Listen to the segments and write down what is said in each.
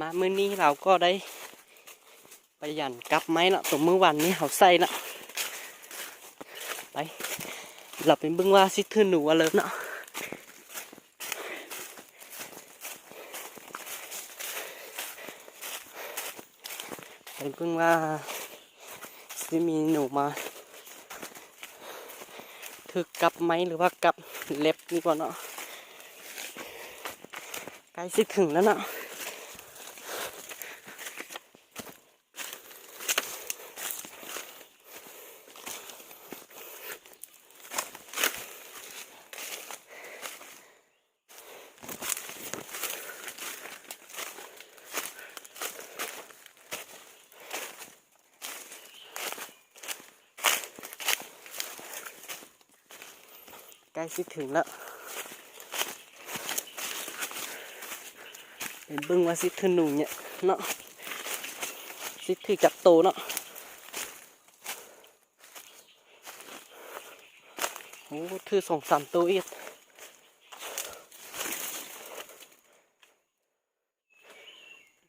มามื้อนี้เราก็ได้ไปหยันกลับไม้ละตัวมื้อวันนี้เขาใส่ละไปเราเป็นเบิ่งว่าสิทื่อหนูอะไรเนาะไปเบิ่งว่าสิมีหนูมาถึกกลับไหมหรือว่ากลับเล็บนี่ก่อนเนาะใกล้สิถึงแล้วเนาะ ใกล้สิถึงแล้วเป็นบิ้งว่าสิถือหนูเนี่ยเนาะสิถือจับโตเนาะโอ้ถือสองสามตัวอีก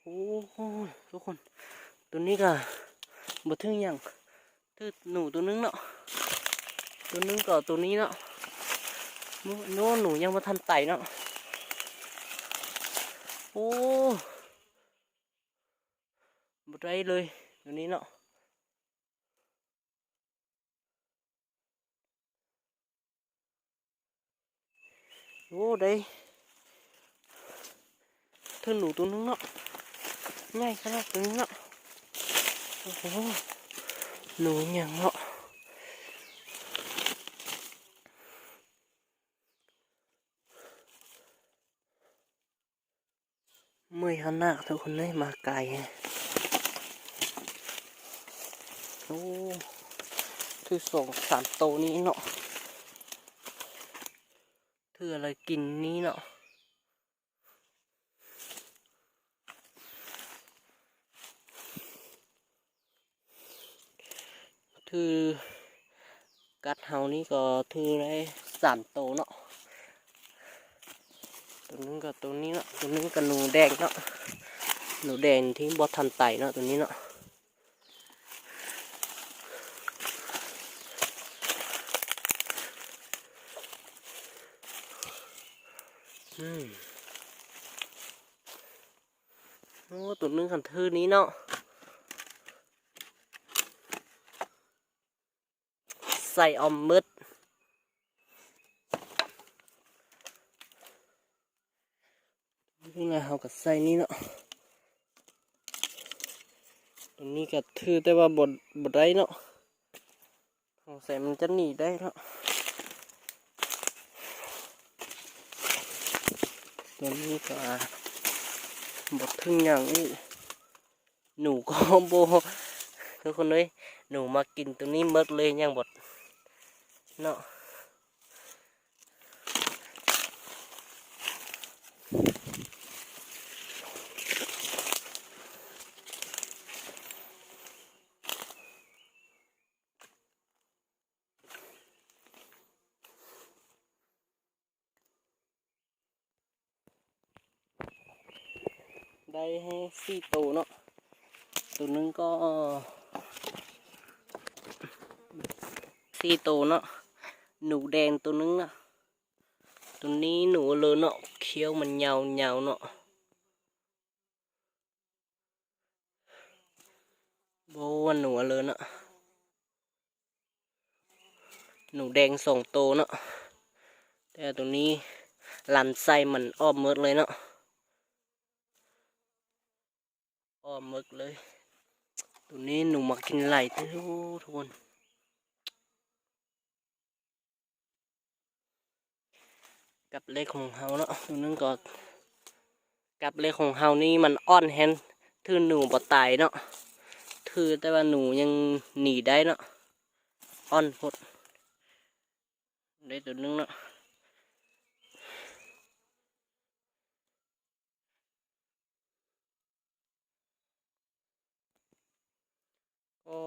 โอ้โหทุกคน ตัวนี้ก็บ่ถึงหยังถือหนูตัวนึงเนาะตัวนึงก็ตัวนี้เนาะ โน่โน่หนูยังมาทันไต่เนาะโอ้บดไรเลยตัวนี้เนาะโอ้ได้เธอหนูตัวนึงเนาะง่ายขนาดตัวนี้เนาะโอ้โหหนูอย่างเนาะ มื่อยข้างหน้าทุกคนเลยมาไกลโอ้คือสองสามโตนี้เนาะคืออะไรกินนี้เนาะคือกัดเฮานี่ก็ถือได้สามโตเนาะ ตัวนึงกับตัวนี้เนาะตัวนึงกับหนูแดงเนาะหนูแดงที่บอทันไตเนาะตัวนี้เนาะอืมโอ้ตัวนึงขันทื่อนี้เนาะใส่อมมืด นี่ไงเขาก็ใส่นี่เนาะตรงนี้ก็ถือแต่ว่าบดบดได้เนาะสงสัยมันจะหนีได้เนาะตัวนี้ก็บดทึ่งอย่างนี้หนูก็โบทุกคนเลยหนูมากินตรงนี้หมดเลยยังบดเนาะ ได้ให้สี่ตัวเนาะตัวนึงก็สี่ตัวเนาะหนูแดงตัวนึงเนาะตัวนี้หนูเลยเนาะเคี้ยวมันยาวยวๆเนาะโบว่าหนูเลยเนาะหนูแดงสองตัวเนาะแต่ตัวนี้ลันไส้มันอ้อมหมดเลยเนาะ อ้อมมึกเลย ตัวนี้หนูมากินไหลทุกทุกคนกับเลขของเฮาเนาะตัวนึงก็กับเลขของเฮานี่มันอ้อนแฮนถือหนูบ่ตายเนาะถือแต่ว่าหนูยังหนีได้เนาะอ้อนพดได้ตัวนึงเนาะ ก็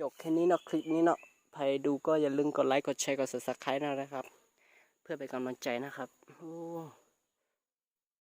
จบแค่นี้เนาะคลิปนี้เนาะใครดูก็อย่าลืมกดไลค์กดแชร์กด subscribe นะครับ เพื่อเป็นกำลังใจนะครับโอ้